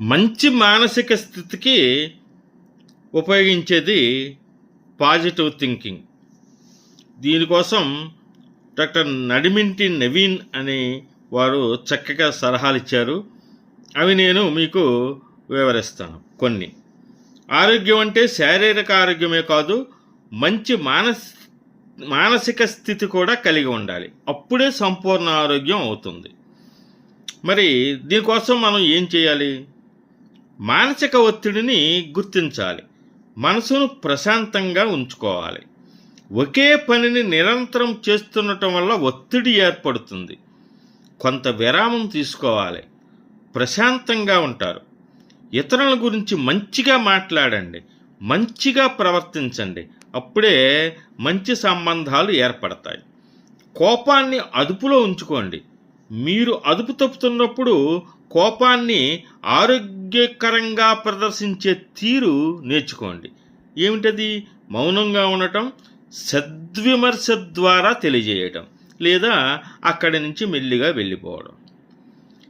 మంచి మానసిక స్థితికి ఉపయోగించేది పాజిటివ్ థింకింగ్. దీనికోసం డాక్టర్ నడిమింటి నవీన్ అనే వారు చక్కగా సలహాలు ఇచ్చారు. అవి నేను మీకు వివరిస్తాను. కొన్ని. ఆరోగ్యం అంటే శారీరక ఆరోగ్యమే కాదు మంచి మానస్ మానసిక స్థితి కూడా కలిగి ఉండాలి. అప్పుడే సంపూర్ణ ఆరోగ్యం అవుతుంది. మరి దీనికోసం మనం ఏం చేయాలి? మానసిక ఒత్తిడిని గుర్తించాలి. మనసును ప్రశాంతంగా ఉంచుకోవాలి. ఒకే పనిని నిరంతరం చేస్తుండటం వల్ల ఒత్తిడి ఏర్పడుతుంది. కొంత విరామం తీసుకోవాలి. ప్రశాంతంగా ఉంటారు. ఇతరుల గురించి మంచిగా మాట్లాడండి. మంచిగా ప్రవర్తించండి. అప్పుడే మంచి సంబంధాలు ఏర్పడతాయి. కోపాన్ని అదుపులో ఉంచుకోండి. మీరు అదుపు తప్పుతున్నప్పుడు కోపాన్ని ఆరోగ్యకరంగా ప్రదర్శించే తీరు నేర్చుకోండి. ఏమిటది? మౌనంగా ఉండటం సద్విమర్శ ద్వారా తెలియజేయటం లేదా అక్కడి నుంచి మెల్లిగా వెళ్ళిపోవడం.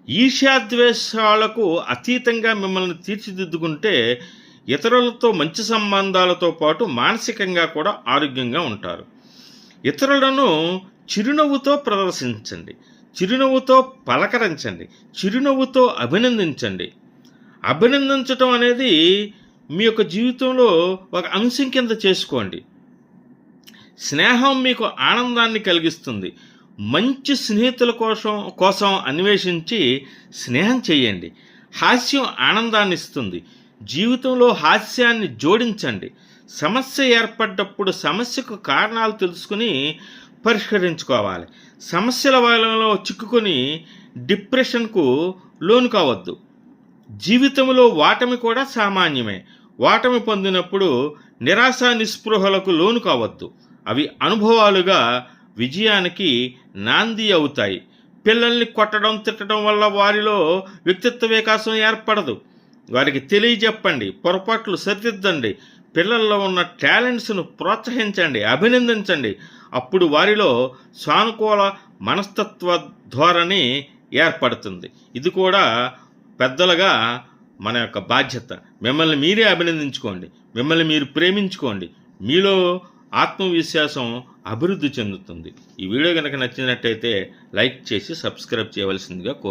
ఈర్ష్యాద్వేషాలకు అతీతంగా మిమ్మల్ని తీర్చిదిద్దుకుంటే ఇతరులతో మంచి సంబంధాలతో పాటు మానసికంగా కూడా ఆరోగ్యంగా ఉంటారు. ఇతరులను చిరునవ్వుతో ప్రదర్శించండి. చిరునవ్వుతో పలకరించండి చిరునవ్వుతో అభినందించండి. అభినందించటం అనేది మీ యొక్క జీవితంలో ఒక అంశం కింద చేసుకోండి. స్నేహం మీకు ఆనందాన్ని కలిగిస్తుంది. మంచి స్నేహితుల కోసం కోసం అన్వేషించి స్నేహం చేయండి. హాస్యం ఆనందాన్ని ఇస్తుంది. జీవితంలో హాస్యాన్ని జోడించండి. సమస్య ఏర్పడ్డప్పుడు సమస్యకు కారణాలు తెలుసుకుని పరిష్కరించుకోవాలి. సమస్యల వలలో చిక్కుకొని డిప్రెషన్కు లోను కావద్దు. జీవితంలో వాటమి కూడా సామాన్యమే. వాటమి పొందినప్పుడు నిరాశ నిస్పృహలకు లోను కావద్దు. అవి అనుభవాలుగా విజయానికి నాంది అవుతాయి. పిల్లల్ని కొట్టడం తిట్టడం వల్ల వారిలో వ్యక్తిత్వ వికాసం ఏర్పడదు. వారికి తెలియజెప్పండి పొరపాట్లు సరిదిద్దండి. పిల్లల్లో ఉన్న టాలెంట్స్ను ప్రోత్సహించండి అభినందించండి. అప్పుడు వారిలో సానుకూల మనస్తత్వ ధోరణి ఏర్పడుతుంది. ఇది కూడా పెద్దలుగా మన యొక్క బాధ్యత. మిమ్మల్ని మీరే అభినందించుకోండి. మిమ్మల్ని మీరు ప్రేమించుకోండి. మీలో ఆత్మవిశ్వాసం అభివృద్ధి చెందుతుంది. ఈ వీడియో కనుక నచ్చినట్టయితే లైక్ చేసి సబ్స్క్రైబ్ చేయవలసిందిగా కోరు